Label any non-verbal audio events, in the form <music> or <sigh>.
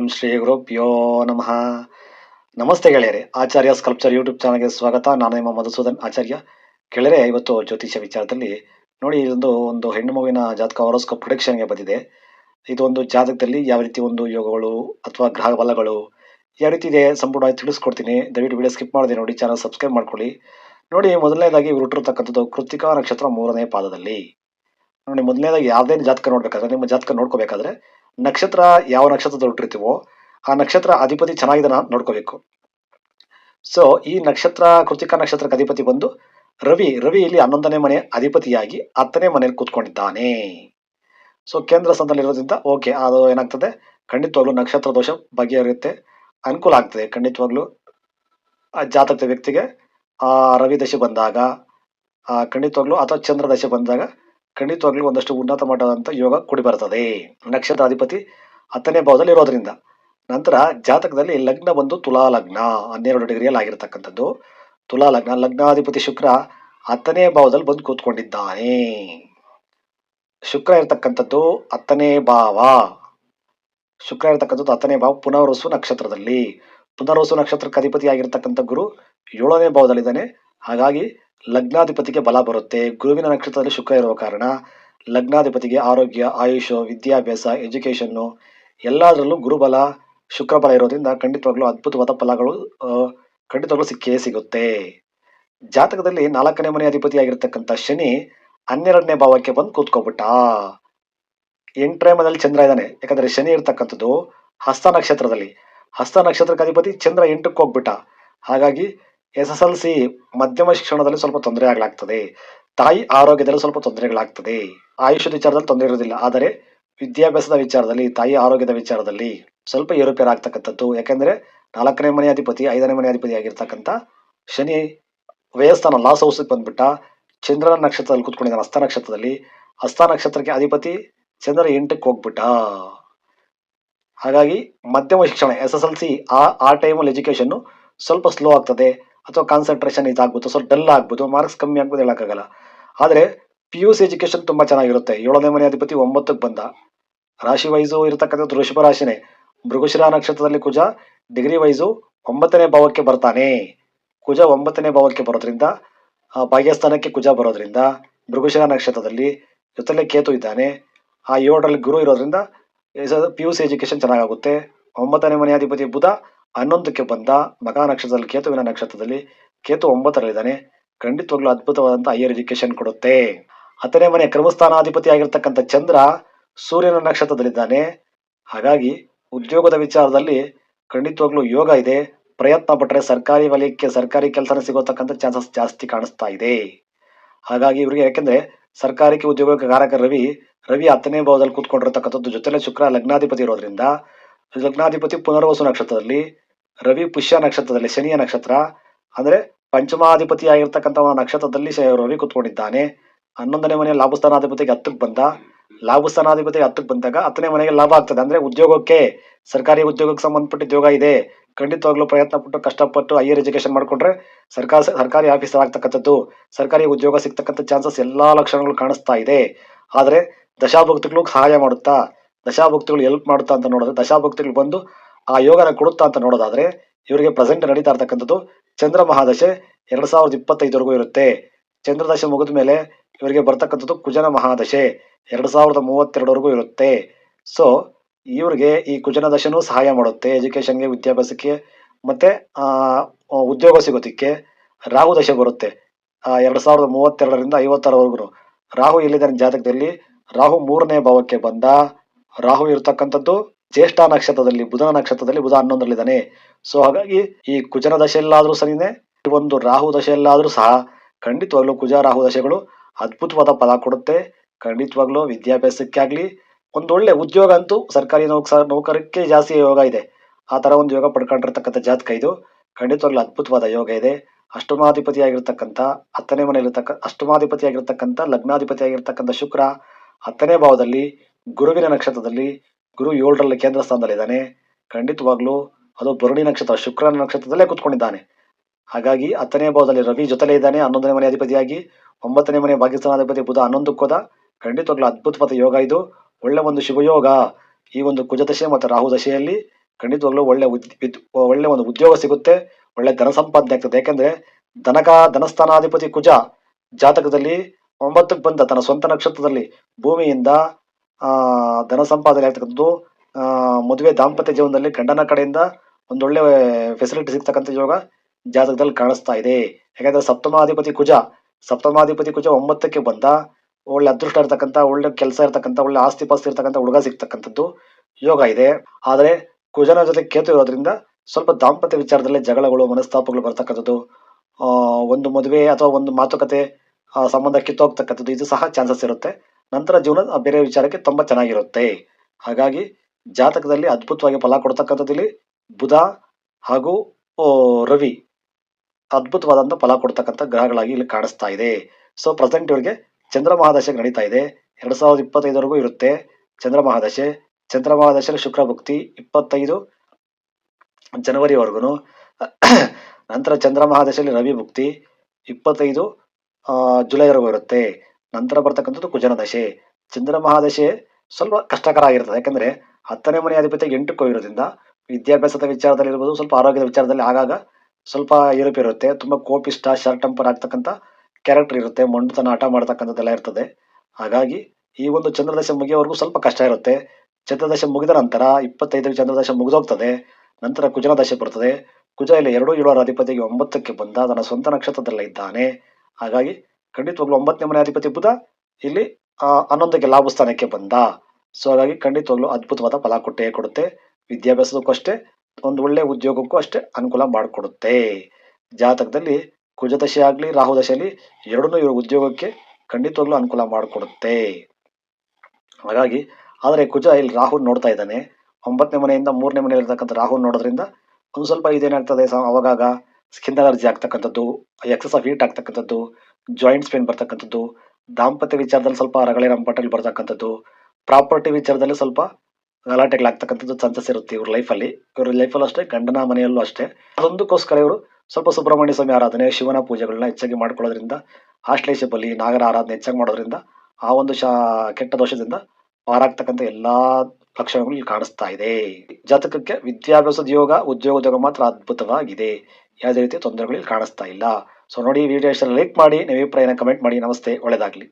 ಓಂ ಶ್ರೀ ಗುರುಭ್ಯೋ ನಮಃ. ನಮಸ್ತೆ ಗೆಳೆಯರೆ, ಆಚಾರ್ಯ ಸ್ಕಲ್ಪ್ಚರ್ ಯೂಟ್ಯೂಬ್ ಚಾನಲ್ಗೆ ಸ್ವಾಗತ. ನಾನು ನಿಮ್ಮ ಮಧುಸೂದನ್ ಆಚಾರ್ಯ. ಕೆಳರೆ ಇವತ್ತು ಜ್ಯೋತಿಷ್ಯ ವಿಚಾರದಲ್ಲಿ ನೋಡಿ, ಇದೊಂದು ಒಂದು ಹೆಣ್ಣು ಮಗುವಿನ ಜಾತಕ ಹೊರಸ್ಕೋ ಪ್ರೊಡಿಕ್ಷನ್ಗೆ ಬಂದಿದೆ. ಇದು ಒಂದು ಜಾತಕದಲ್ಲಿ ಯಾವ ರೀತಿ ಒಂದು ಯೋಗಗಳು ಅಥವಾ ಗ್ರಹ ಬಲಗಳು ಯಾವ ರೀತಿ ಇದೆ ಸಂಪೂರ್ಣವಾಗಿ ತಿಳಿಸ್ಕೊಡ್ತೀನಿ. ದಯವಿಟ್ಟು ವಿಡಿಯೋ ಸ್ಕಿಪ್ ಮಾಡಿದೆ ನೋಡಿ ಚಾನಲ್ ಸಬ್ಸ್ಕ್ರೈಬ್ ಮಾಡ್ಕೊಳ್ಳಿ. ನೋಡಿ, ಮೊದಲನೇದಾಗಿ ಇವರು ಹುಟ್ಟಿರ್ತಕ್ಕಂಥದ್ದು ಕೃತಿಕಾ ನಕ್ಷತ್ರ ಮೂರನೇ ಪಾದದಲ್ಲಿ. ನೋಡಿ, ಮೊದಲನೇದಾಗಿ ಯಾವುದೇ ಜಾತಕ ನೋಡಬೇಕಾದ್ರೆ, ನಿಮ್ಮ ಜಾತಕ ನೋಡ್ಕೋಬೇಕಾದ್ರೆ ನಕ್ಷತ್ರ ಯಾವ ನಕ್ಷತ್ರದಲ್ಲಿ ಹುಟ್ಟಿರ್ತೀವೋ ಆ ನಕ್ಷತ್ರ ಅಧಿಪತಿ ಚೆನ್ನಾಗಿದ್ದಾನ ನೋಡ್ಕೋಬೇಕು. ಸೊ ಈ ನಕ್ಷತ್ರ, ಕೃತಿಕ ನಕ್ಷತ್ರಕ್ಕೆ ಅಧಿಪತಿ ಬಂದು ರವಿ ರವಿ ಇಲ್ಲಿ ಹನ್ನೊಂದನೇ ಮನೆ ಅಧಿಪತಿಯಾಗಿ ಹತ್ತನೇ ಮನೆಯಲ್ಲಿ ಕೂತ್ಕೊಂಡಿದ್ದಾನೆ. ಸೊ ಕೇಂದ್ರ ಸ್ಥಾನದಲ್ಲಿರೋದ್ರಿಂದ ಓಕೆ ಅದು ಏನಾಗ್ತದೆ? ಖಂಡಿತವಾಗ್ಲೂ ನಕ್ಷತ್ರ ದೋಷ ಬಗೆಹರಿಯುತ್ತೆ, ಅನುಕೂಲ ಆಗ್ತದೆ. ಖಂಡಿತವಾಗ್ಲೂ ಆ ಜಾತಕದ ವ್ಯಕ್ತಿಗೆ ಆ ರವಿ ದಶೆ ಬಂದಾಗ, ಆ ಖಂಡಿತವಾಗ್ಲೂ ಅಥವಾ ಚಂದ್ರ ದಶೆ ಬಂದಾಗ ಖಂಡಿತವಾಗ್ಲೂ ಒಂದಷ್ಟು ಉನ್ನತ ಮಟ್ಟದಂತ ಯೋಗ ಕೂಡಿ ಬರ್ತದೆ. ನಕ್ಷತ್ರ ಅಧಿಪತಿ ಹತ್ತನೇ ಭಾವದಲ್ಲಿ ಇರೋದ್ರಿಂದ. ನಂತರ ಜಾತಕದಲ್ಲಿ ಲಗ್ನ ಬಂದು ತುಲಾ ಲಗ್ನ, ಹನ್ನೆರಡು ಡಿಗ್ರಿಯಲ್ಲಿ ಆಗಿರ್ತಕ್ಕಂಥದ್ದು. ತುಲಾ ಲಗ್ನ, ಲಗ್ನಾಧಿಪತಿ ಶುಕ್ರ ಹತ್ತನೇ ಭಾವದಲ್ಲಿ ಬಂದು ಕೂತ್ಕೊಂಡಿದ್ದಾನೆ. ಶುಕ್ರ ಇರ್ತಕ್ಕಂಥದ್ದು ಹತ್ತನೇ ಭಾವ. ಶುಕ್ರ ಇರ್ತಕ್ಕಂಥದ್ದು ಹತ್ತನೇ ಭಾವ ಪುನರ್ವಸು ನಕ್ಷತ್ರದಲ್ಲಿ. ಪುನರ್ವಸು ನಕ್ಷತ್ರಕ್ಕೆ ಅಧಿಪತಿ ಆಗಿರ್ತಕ್ಕಂಥ ಗುರು ಏಳನೇ ಭಾವದಲ್ಲಿದ್ದಾನೆ. ಹಾಗಾಗಿ ಲಗ್ನಾಧಿಪತಿಗೆ ಬಲ ಬರುತ್ತೆ, ಗುರುವಿನ ನಕ್ಷತ್ರದಲ್ಲಿ ಶುಕ್ರ ಇರುವ ಕಾರಣ ಲಗ್ನಾಧಿಪತಿಗೆ ಆರೋಗ್ಯ, ಆಯುಷ್, ವಿದ್ಯಾಭ್ಯಾಸ ಎಜುಕೇಷನ್ನು ಎಲ್ಲದರಲ್ಲೂ ಗುರುಬಲ, ಶುಕ್ರಬಲ ಇರೋದ್ರಿಂದ ಖಂಡಿತವಾಗ್ಲೂ ಅದ್ಭುತವಾದ ಫಲಗಳು ಖಂಡಿತವಾಗ್ಲೂ ಸಿಕ್ಕೇ ಸಿಗುತ್ತೆ. ಜಾತಕದಲ್ಲಿ ನಾಲ್ಕನೇ ಮನೆ ಅಧಿಪತಿ ಆಗಿರ್ತಕ್ಕಂಥ ಶನಿ ಹನ್ನೆರಡನೇ ಭಾವಕ್ಕೆ ಬಂದು ಕೂತ್ಕೊಬಿಟ್ಟ. ಎಂಟನೇ ಮನೆಯಲ್ಲಿ ಚಂದ್ರ ಇದ್ದಾನೆ, ಯಾಕಂದ್ರೆ ಶನಿ ಇರ್ತಕ್ಕಂಥದ್ದು ಹಸ್ತ ನಕ್ಷತ್ರದಲ್ಲಿ. ಹಸ್ತ ನಕ್ಷತ್ರಕ್ಕೆ ಅಧಿಪತಿ ಚಂದ್ರ ಎಂಟಕ್ಕೆ ಹೋಗ್ಬಿಟ್ಟ. ಹಾಗಾಗಿ ಎಸ್ ಎಸ್ ಎಲ್ ಸಿ ಮಧ್ಯಮ ಶಿಕ್ಷಣದಲ್ಲಿ ಸ್ವಲ್ಪ ತೊಂದರೆ ಆಗಲಾಗ್ತದೆ. ತಾಯಿ ಆರೋಗ್ಯದಲ್ಲಿ ಸ್ವಲ್ಪ ತೊಂದರೆಗಳಾಗ್ತದೆ. ಆಯುಷ್ಯದ ವಿಚಾರದಲ್ಲಿ ತೊಂದರೆ ಇರೋದಿಲ್ಲ ಆದರೆ ವಿದ್ಯಾಭ್ಯಾಸದ ವಿಚಾರದಲ್ಲಿ, ತಾಯಿ ಆರೋಗ್ಯದ ವಿಚಾರದಲ್ಲಿ ಸ್ವಲ್ಪ ಏರುಪೇರಾಗ್ತಕ್ಕಂಥದ್ದು. ಯಾಕೆಂದರೆ ನಾಲ್ಕನೇ ಮನೆ ಅಧಿಪತಿ, ಐದನೇ ಮನೆ ಅಧಿಪತಿ ಆಗಿರ್ತಕ್ಕಂಥ ಶನಿ ವ್ಯಯಸ್ಥಾನ, ಲಾಸ್ ಹೌಸಕ್ಕೆ ಬಂದ್ಬಿಟ್ಟ ಚಂದ್ರನ ನಕ್ಷತ್ರದಲ್ಲಿ ಕೂತ್ಕೊಂಡಿದ್ದಾನೆ. ಹಸ್ತ ನಕ್ಷತ್ರದಲ್ಲಿ ಹಸ್ತ ನಕ್ಷತ್ರಕ್ಕೆ ಅಧಿಪತಿ ಚಂದ್ರ ಎಂಟಕ್ಕೆ ಹೋಗ್ಬಿಟ್ಟ. ಹಾಗಾಗಿ ಮಧ್ಯಮ ಶಿಕ್ಷಣ, ಎಸ್ ಎಸ್ ಎಲ್ ಸಿ ಆ ಆ ಟೈಮಲ್ಲಿ ಎಜುಕೇಷನ್ನು ಸ್ವಲ್ಪ ಸ್ಲೋ ಆಗ್ತದೆ. ಅಥವಾ ಕಾನ್ಸಂಟ್ರೇಷನ್ ಇದಾಗ್ಬೋದು ಸ್ವಲ್ಪ ಡಲ್ ಆಗ್ಬೋದು ಮಾರ್ಕ್ಸ್ ಕಮ್ಮಿ ಆಗ್ಬೋದು ಹೇಳೋಕ್ಕಾಗಲ್ಲ. ಆದರೆ ಪಿ ಯು ಸಿ ಎಜುಕೇಷನ್ ತುಂಬಾ ಚೆನ್ನಾಗಿರುತ್ತೆ. ಏಳನೇ ಮನೆ ಅಧಿಪತಿ ಒಂಬತ್ತಕ್ಕೆ ಬಂದ. ರಾಶಿ ವೈಸು ಇರತಕ್ಕಂಥದ್ದು ವೃಷಭ ರಾಶಿನೇ. ಮೃಗಶಿರ ನಕ್ಷತ್ರದಲ್ಲಿ ಕುಜ, ಡಿಗ್ರಿ ವೈಸು ಒಂಬತ್ತನೇ ಭಾವಕ್ಕೆ ಬರ್ತಾನೆ. ಕುಜ ಒಂಬತ್ತನೇ ಭಾವಕ್ಕೆ ಬರೋದ್ರಿಂದ ಭಾಗ್ಯಸ್ಥಾನಕ್ಕೆ ಕುಜ ಬರೋದ್ರಿಂದ, ಮೃಗಶಿರ ನಕ್ಷತ್ರದಲ್ಲಿ ಜೊತೆಲೆ ಕೇತು ಇದ್ದಾನೆ. ಆ ಏಳರಲ್ಲಿ ಗುರು ಇರೋದ್ರಿಂದ ಪಿ ಯು ಸಿ ಎಜುಕೇಷನ್ ಚೆನ್ನಾಗಾಗುತ್ತೆ. ಒಂಬತ್ತನೇ ಮನೆ ಅಧಿಪತಿ ಬುಧ ಹನ್ನೊಂದಕ್ಕೆ ಬಂದ ಮಕ ನಕ್ಷತ್ರದಲ್ಲಿ ಕೇತುವಿನ ನಕ್ಷತ್ರದಲ್ಲಿ ಕೇತು ಒಂಬತ್ತರಲ್ಲಿದ್ದಾನೆ. ಖಂಡಿತವಾಗ್ಲೂ ಅದ್ಭುತವಾದಂಥ ಹೈಯರ್ ಎಜುಕೇಶನ್ ಕೊಡುತ್ತೆ. ಹತ್ತನೇ ಮನೆ ಕ್ರಮಸ್ಥಾನಾಧಿಪತಿ ಆಗಿರ್ತಕ್ಕಂಥ ಚಂದ್ರ ಸೂರ್ಯನ ನಕ್ಷತ್ರದಲ್ಲಿದ್ದಾನೆ. ಹಾಗಾಗಿ ಉದ್ಯೋಗದ ವಿಚಾರದಲ್ಲಿ ಖಂಡಿತವಾಗ್ಲೂ ಯೋಗ ಇದೆ. ಪ್ರಯತ್ನ ಪಟ್ಟರೆ ಸರ್ಕಾರಿ ವಲಯಕ್ಕೆ ಸರ್ಕಾರಿ ಕೆಲಸ ಸಿಗೋತಕ್ಕಂಥ ಚಾನ್ಸಸ್ ಜಾಸ್ತಿ ಕಾಣಿಸ್ತಾ ಇದೆ. ಹಾಗಾಗಿ ಇವರಿಗೆ ಯಾಕೆಂದ್ರೆ ಸರ್ಕಾರಕ್ಕೆ ಉದ್ಯೋಗಕ್ಕೆ ಕಾರಕ ರವಿ ರವಿ ಹತ್ತನೇ ಭಾವದಲ್ಲಿ ಕೂತ್ಕೊಂಡಿರ್ತಕ್ಕಂಥದ್ದು ಜೊತೆಲೆ ಶುಕ್ರ ಲಗ್ನಾಧಿಪತಿ ಇರೋದ್ರಿಂದ ಲಗ್ನಾಧಿಪತಿ ಪುನರ್ವಸು ನಕ್ಷತ್ರದಲ್ಲಿ, ರವಿ ಪುಷ್ಯ ನಕ್ಷತ್ರದಲ್ಲಿ ಶನಿಯ ನಕ್ಷತ್ರ, ಅಂದ್ರೆ ಪಂಚಮಾಧಿಪತಿ ಆಗಿರ್ತಕ್ಕಂಥ ನಕ್ಷತ್ರದಲ್ಲಿ ರವಿ ಕುತ್ಕೊಂಡಿದ್ದಾನೆ. ಹನ್ನೊಂದನೇ ಮನೆ ಲಾಭಸ್ಥಾನಾಧಿಪತಿಗೆ ಹತ್ತಕ್ಕೆ ಬಂದ. ಲಾಭಸ್ಥಾನಾಧಿಪತಿಗೆ ಹತ್ತಕ್ಕೆ ಬಂದಾಗ ಹತ್ತನೇ ಮನೆಗೆ ಲಾಭ ಆಗ್ತದೆ. ಅಂದ್ರೆ ಉದ್ಯೋಗಕ್ಕೆ, ಸರ್ಕಾರಿ ಉದ್ಯೋಗಕ್ಕೆ ಸಂಬಂಧಪಟ್ಟ ಉದ್ಯೋಗ ಇದೆ. ಖಂಡಿತವಾಗ್ಲೂ ಪ್ರಯತ್ನ ಪಟ್ಟು ಕಷ್ಟಪಟ್ಟು ಹೈಯರ್ ಎಜುಕೇಶನ್ ಮಾಡ್ಕೊಂಡ್ರೆ ಸರ್ಕಾರ, ಸರ್ಕಾರಿ ಆಫೀಸರ್ ಆಗ್ತಕ್ಕಂಥದ್ದು, ಸರ್ಕಾರಿ ಉದ್ಯೋಗ ಸಿಗ್ತಕ್ಕಂಥ ಚಾನ್ಸಸ್ ಎಲ್ಲಾ ಲಕ್ಷಣಗಳು ಕಾಣಿಸ್ತಾ ಇದೆ. ಆದರೆ ದಶಾಭಕ್ತಿಗಳು ಸಹಾಯ ಮಾಡುತ್ತಾ ದಶಾಭಕ್ತಿಗಳು ಹೆಲ್ಪ್ ಮಾಡುತ್ತಾ ಅಂತ ನೋಡಿದ್ರೆ, ದಶಾಭಕ್ತಿಗಳು ಬಂದು ಆ ಯೋಗನ ಕೊಡುತ್ತಾ ಅಂತ ನೋಡೋದಾದ್ರೆ, ಇವರಿಗೆ ಪ್ರೆಸೆಂಟ್ ನಡೀತಾ ಇರ್ತಕ್ಕಂಥದ್ದು ಚಂದ್ರ ಮಹಾದಶೆ ಎರಡ್ ಸಾವಿರದ ಇಪ್ಪತ್ತೈದವರೆಗೂ ಇರುತ್ತೆ. ಚಂದ್ರದಶೆ ಮುಗಿದ ಮೇಲೆ ಇವರಿಗೆ ಬರ್ತಕ್ಕಂಥದ್ದು ಕುಜನ ಮಹಾದಶೆ ಎರಡ್ ಸಾವಿರದ ಮೂವತ್ತೆರಡವರೆಗೂ ಇರುತ್ತೆ. ಸೊ ಇವರಿಗೆ ಈ ಕುಜನ ದಶೆನೂ ಸಹಾಯ ಮಾಡುತ್ತೆ ಎಜುಕೇಶನ್ಗೆ ವಿದ್ಯಾಭ್ಯಾಸಕ್ಕೆ ಮತ್ತೆ, ಆ ಉದ್ಯೋಗ ಸಿಗೋದಕ್ಕೆ ರಾಹು ದಶೆ ಬರುತ್ತೆ. ಎರಡ್ ಸಾವಿರದ ಮೂವತ್ತೆರಡರಿಂದ ಐವತ್ತರವರೆಗೂ. ರಾಹು ಎಲ್ಲಿದ್ದಾರೆ ಜಾತಕದಲ್ಲಿ? ರಾಹು ಮೂರನೇ ಭಾವಕ್ಕೆ ಬಂದ. ರಾಹು ಇರತಕ್ಕಂಥದ್ದು ಜ್ಯೇಷ್ಠ ನಕ್ಷತ್ರದಲ್ಲಿ ಬುಧನ ನಕ್ಷತ್ರದಲ್ಲಿ ಬುಧ ಹನ್ನೊಂದರಲ್ಲಿದ್ದಾನೆ. ಸೊ ಹಾಗಾಗಿ ಈ ಕುಜನ ದಶೆಯಲ್ಲಾದರೂ ಸರಿನೇ ಈ ಒಂದು ರಾಹು ದಶೆಯಲ್ಲಾದರೂ ಸಹ ಖಂಡಿತವಾಗ್ಲೂ ಕುಜ ರಾಹು ದಶೆಗಳು ಅದ್ಭುತವಾದ ಫಲ ಕೊಡುತ್ತೆ. ಖಂಡಿತವಾಗ್ಲೂ ವಿದ್ಯಾಭ್ಯಾಸಕ್ಕೆ ಆಗ್ಲಿ ಒಂದೊಳ್ಳೆ ಉದ್ಯೋಗ ಅಂತೂ ಸರ್ಕಾರಿ ನೌಕ, ನೌಕರಕ್ಕೆ ಜಾಸ್ತಿ ಯೋಗ ಇದೆ. ಆ ಥರ ಒಂದು ಯೋಗ ಪಡ್ಕೊಂಡಿರ್ತಕ್ಕಂಥ ಜಾತಕ ಇದು. ಖಂಡಿತವಾಗ್ಲೂ ಅದ್ಭುತವಾದ ಯೋಗ ಇದೆ. ಅಷ್ಟಮಾಧಿಪತಿ ಆಗಿರ್ತಕ್ಕಂಥ ಹತ್ತನೇ ಮನೆಯಲ್ಲಿರ್ತಕ್ಕ, ಅಷ್ಟಮಾಧಿಪತಿಯಾಗಿರ್ತಕ್ಕಂಥ ಲಗ್ನಾಧಿಪತಿ ಆಗಿರ್ತಕ್ಕಂಥ ಶುಕ್ರ, ಹತ್ತನೇ ಭಾವದಲ್ಲಿ ಗುರುವಿನ ನಕ್ಷತ್ರದಲ್ಲಿ ಗುರು ಏಳರಲ್ಲಿ ಕೇಂದ್ರ ಸ್ಥಾನದಲ್ಲಿದ್ದಾನೆ. ಖಂಡಿತವಾಗ್ಲೂ ಅದು ಭರಣಿ ನಕ್ಷತ್ರ, ಶುಕ್ರನ ನಕ್ಷತ್ರದಲ್ಲೇ ಕುತ್ಕೊಂಡಿದ್ದಾನೆ. ಹಾಗಾಗಿ ಹತ್ತನೇ ಭಾವದಲ್ಲಿ ರವಿ ಜೊತೆಲೇ ಇದ್ದಾನೆ. ಹನ್ನೊಂದನೇ ಮನೆ ಅಧಿಪತಿಯಾಗಿ, ಒಂಬತ್ತನೇ ಮನೆ ಭಾಗ್ಯಸ್ಥಾನಾಧಿಪತಿ ಬುಧ ಹನ್ನೊಂದಕ್ಕೆ ಹೋದ ಖಂಡಿತವಾಗ್ಲೂ ಅದ್ಭುತವಾದ ಯೋಗ ಇದು. ಒಳ್ಳೆ ಒಂದು ಶುಭಯೋಗ ಈ ಒಂದು ಕುಜದಶೆ ಮತ್ತು ರಾಹು ದಶೆಯಲ್ಲಿ. ಖಂಡಿತವಾಗ್ಲೂ ಒಳ್ಳೆ ಒಳ್ಳೆ ಒಂದು ಉದ್ಯೋಗ ಸಿಗುತ್ತೆ. ಒಳ್ಳೆ ಧನ ಸಂಪಾದನೆ ಆಗ್ತದೆ. ಯಾಕೆಂದ್ರೆ ಧನಕ, ಧನಸ್ಥಾನಾಧಿಪತಿ ಕುಜ ಜಾತಕದಲ್ಲಿ ಒಂಬತ್ತಕ್ಕೆ ಬಂದ ತನ್ನ ಸ್ವಂತ ನಕ್ಷತ್ರದಲ್ಲಿ ಭೂಮಿಯಿಂದ ಧನ ಸಂಪಾದನೆ ಆಗ್ತಕ್ಕಂಥದ್ದು ಮದುವೆ ದಾಂಪತ್ಯ ಜೀವನದಲ್ಲಿ ಗಂಡನ ಕಡೆಯಿಂದ ಒಂದೊಳ್ಳೆ ಫೆಸಿಲಿಟಿ ಸಿಗ್ತಕ್ಕಂಥ ಯೋಗ ಜಾತಕದಲ್ಲಿ ಕಾಣಿಸ್ತಾ ಇದೆ. ಯಾಕಂದ್ರೆ ಸಪ್ತಮಾಧಿಪತಿ ಕುಜ ಸಪ್ತಮಾಧಿಪತಿ ಕುಜ ಒಂಬತ್ತಕ್ಕೆ ಬಂದ, ಒಳ್ಳೆ ಅದೃಷ್ಟ ಇರ್ತಕ್ಕಂಥ, ಒಳ್ಳೆ ಕೆಲಸ ಇರ್ತಕ್ಕಂಥ, ಒಳ್ಳೆ ಆಸ್ತಿ ಪಾಸ್ತಿ ಇರ್ತಕ್ಕಂಥ ಹುಡುಗ ಸಿಗ್ತಕ್ಕಂಥದ್ದು ಯೋಗ ಇದೆ. ಆದರೆ ಕುಜನ ಜೊತೆ ಕೇತು ಇರೋದ್ರಿಂದ ಸ್ವಲ್ಪ ದಾಂಪತ್ಯ ವಿಚಾರದಲ್ಲಿ ಜಗಳಗಳು, ಮನಸ್ತಾಪಗಳು ಬರ್ತಕ್ಕಂಥದ್ದು. ಒಂದು ಮದುವೆ ಅಥವಾ ಒಂದು ಮಾತುಕತೆ ಸಂಬಂಧ ಕಿತ್ತೋಗ್ತಕ್ಕಂಥದ್ದು, ಇದು ಸಹ ಚಾನ್ಸಸ್ ಇರುತ್ತೆ. ನಂತರ ಜೀವನ ಬೇರೆ ವಿಚಾರಕ್ಕೆ ತುಂಬಾ ಚೆನ್ನಾಗಿರುತ್ತೆ. ಹಾಗಾಗಿ ಜಾತಕದಲ್ಲಿ ಅದ್ಭುತವಾಗಿ ಫಲ ಕೊಡ್ತಕ್ಕಂಥದ್ದಲ್ಲಿ ಬುಧ ಹಾಗೂ ರವಿ ಅದ್ಭುತವಾದಂಥ ಫಲ ಕೊಡ್ತಕ್ಕಂಥ ಗ್ರಹಗಳಾಗಿ ಇಲ್ಲಿ ಕಾಣಿಸ್ತಾ ಇದೆ. ಸೊ ಪ್ರೆಸೆಂಟ್ ಇವರಿಗೆ ಚಂದ್ರ ಮಹಾದಶೆ ನಡೀತಾ ಇದೆ. ಎರಡ್ ಸಾವಿರದ ಇಪ್ಪತ್ತೈದವರೆಗೂ ಇರುತ್ತೆ. ಚಂದ್ರ ಮಹಾದಶೆ, ಚಂದ್ರ ಮಹಾದಶೆಯಲ್ಲಿ ಶುಕ್ರ ಭಕ್ತಿ ಇಪ್ಪತ್ತೈದು ಜನವರಿವರೆಗೂ <clears throat> ನಂತರ ಚಂದ್ರ ಮಹಾದಶೆಯಲ್ಲಿ ರವಿ ಭುಕ್ತಿ ಇಪ್ಪತ್ತೈದು ಜುಲೈವರೆಗೂ ಇರುತ್ತೆ. ನಂತರ ಬರ್ತಕ್ಕಂಥದ್ದು ಕುಜನ ದಶೆ ಚಂದ್ರ ಮಹಾದಶೆ ಸ್ವಲ್ಪ ಕಷ್ಟಕರ ಆಗಿರ್ತದೆ. ಯಾಕಂದ್ರೆ ಹತ್ತನೇ ಮನೆ ಅಧಿಪತಿ ಕೋ ಇರೋದ್ರಿಂದ ವಿದ್ಯಾಭ್ಯಾಸದ ವಿಚಾರದಲ್ಲಿ ಇರ್ಬೋದು ಸ್ವಲ್ಪ ಆರೋಗ್ಯದ ವಿಚಾರದಲ್ಲಿ ಆಗಾಗ ಸ್ವಲ್ಪ ಏರುಪಿರುತ್ತೆ ತುಂಬ ಕೋಪಿಷ್ಟ ಶಾರ್ಟ್ ಟೆಂಪರ್ ಆಗ್ತಕ್ಕಂಥ ಕ್ಯಾರೆಕ್ಟರ್ ಇರುತ್ತೆ. ಮೊಂಡುತನ ಆಟ ಮಾಡ್ತಕ್ಕಂಥದ್ದೆಲ್ಲ ಇರ್ತದೆ. ಹಾಗಾಗಿ ಈ ಒಂದು ಚಂದ್ರದಶೆ ಮುಗಿಯೋವರೆಗೂ ಸ್ವಲ್ಪ ಕಷ್ಟ ಇರುತ್ತೆ. ಚಂದ್ರದಶೆ ಮುಗಿದ ನಂತರ ಇಪ್ಪತ್ತೈದಕ್ಕೆ ಚಂದ್ರದಶೆ ಮುಗಿದೋಗ್ತದೆ. ನಂತರ ಕುಜನ ದಶೆ ಬರ್ತದೆ. ಕುಜ ಇಲ್ಲಿ ಎರಡು ಏಳರ ಅಧಿಪತಿಗೆ ಒಂಬತ್ತಕ್ಕೆ ಬಂದ. ತನ್ನ ಸ್ವಂತ ನಕ್ಷತ್ರದಲ್ಲೇ ಇದ್ದಾನೆ ಹಾಗಾಗಿ ಖಂಡಿತವಾಗ್ಲೂ ಒಂಬತ್ತನೇ ಮನೆ ಅಧಿಪತಿ ಬುಧ, ಇಲ್ಲಿ ಹನ್ನೊಂದಕ್ಕೆ ಲಾಭ ಸ್ಥಾನಕ್ಕೆ ಬಂದ. ಸೊ ಹಾಗಾಗಿ ಖಂಡಿತವಾಗ್ಲೂ ಅದ್ಭುತವಾದ ಫಲ ಕೊಟ್ಟೇ ಕೊಡುತ್ತೆ. ವಿದ್ಯಾಭ್ಯಾಸದಕ್ಕೂ ಅಷ್ಟೇ, ಒಂದು ಒಳ್ಳೆ ಉದ್ಯೋಗಕ್ಕೂ ಅಷ್ಟೇ ಅನುಕೂಲ ಮಾಡಿಕೊಡುತ್ತೆ. ಜಾತಕದಲ್ಲಿ ಕುಜದಶೆ ಆಗಲಿ, ರಾಹು ದಶೆಯಲ್ಲಿ ಎರಡನ್ನೂ ಇವರು ಉದ್ಯೋಗಕ್ಕೆ ಖಂಡಿತವಾಗ್ಲೂ ಅನುಕೂಲ ಮಾಡಿಕೊಡುತ್ತೆ. ಹಾಗಾಗಿ, ಆದರೆ ಕುಜ ಇಲ್ಲಿ ರಾಹು ನೋಡ್ತಾ ಇದ್ದಾನೆ. ಒಂಬತ್ತನೇ ಮನೆಯಿಂದ ಮೂರನೇ ಮನೆಯಲ್ಲಿ ಇರ್ತಕ್ಕಂಥ ರಾಹು ನೋಡೋದ್ರಿಂದ ಒಂದು ಸ್ವಲ್ಪ ಇದೇನಾಗ್ತದೆ ಅವಾಗಾಗ ಸ್ಕಿನ್ ಅಲರ್ಜಿ ಆಗ್ತಕ್ಕಂಥದ್ದು ಎಕ್ಸಸ್ ಆಫ್ ಹೀಟ್ ಆಗ್ತಕ್ಕಂಥದ್ದು ಜಾಯಿಂಟ್ಸ್ ಪೇನ್ ಬರ್ತಕ್ಕಂಥದ್ದು, ದಾಂಪತ್ಯ ವಿಚಾರದಲ್ಲಿ ಸ್ವಲ್ಪ ರಗಳೆ ರಂಪಾಟಲ್ಲಿ ಬರ್ತಕ್ಕಂಥದ್ದು ಪ್ರಾಪರ್ಟಿ ವಿಚಾರದಲ್ಲಿ ಸ್ವಲ್ಪ ಗಲಾಟೆಗಳಾಗ್ತಕ್ಕಂಥದ್ದು ಚಾನ್ಸಸ್ ಇರುತ್ತೆ ಇವ್ರ ಲೈಫಲ್ಲಿ ಇವ್ರ ಲೈಫಲ್ಲೂ ಅಷ್ಟೇ, ಗಂಡನ ಮನೆಯಲ್ಲೂ ಅಷ್ಟೇ. ಅದೊಂದಕ್ಕೋಸ್ಕರ ಇವರು ಸ್ವಲ್ಪ ಸುಬ್ರಹ್ಮಣ್ಯ ಸ್ವಾಮಿ ಆರಾಧನೆ, ಶಿವನ ಪೂಜೆಗಳನ್ನ ಹೆಚ್ಚಾಗಿ ಮಾಡ್ಕೊಳ್ಳೋದ್ರಿಂದ, ಆಶ್ಲೇಷ ಬಲಿ, ನಾಗರ ಆರಾಧನೆ ಹೆಚ್ಚಾಗಿ ಮಾಡೋದ್ರಿಂದ, ಆ ಒಂದು ಶಾ, ಕೆಟ್ಟ ದೋಷದಿಂದ ಪಾರಾಗ್ತಕ್ಕಂಥ ಎಲ್ಲಾ ಲಕ್ಷಣಗಳು ಇಲ್ಲಿ ಕಾಣಿಸ್ತಾ ಇದೆ. ಜಾತಕಕ್ಕೆ ವಿದ್ಯಾಭ್ಯಾಸದ ಯೋಗ ಉದ್ಯೋಗದ ಮಾತ್ರ ಅದ್ಭುತವಾಗಿದೆ. ಯಾವುದೇ ರೀತಿಯ ತೊಂದರೆಗಳು ಇಲ್ಲಿ ಕಾಣಿಸ್ತಾ ಇಲ್ಲ. ಸೊ ನೋಡಿ ವಿಡಿಯೋ ಇಷ್ಟ ಲೈಕ್ ಮಾಡಿ ನಿಮ್ಮ ಅಭಿಪ್ರಾಯನ ಕಮೆಂಟ್ ಮಾಡಿ. ನಮಸ್ತೆ ಒಳ್ಳೆಯದಾಗಲಿ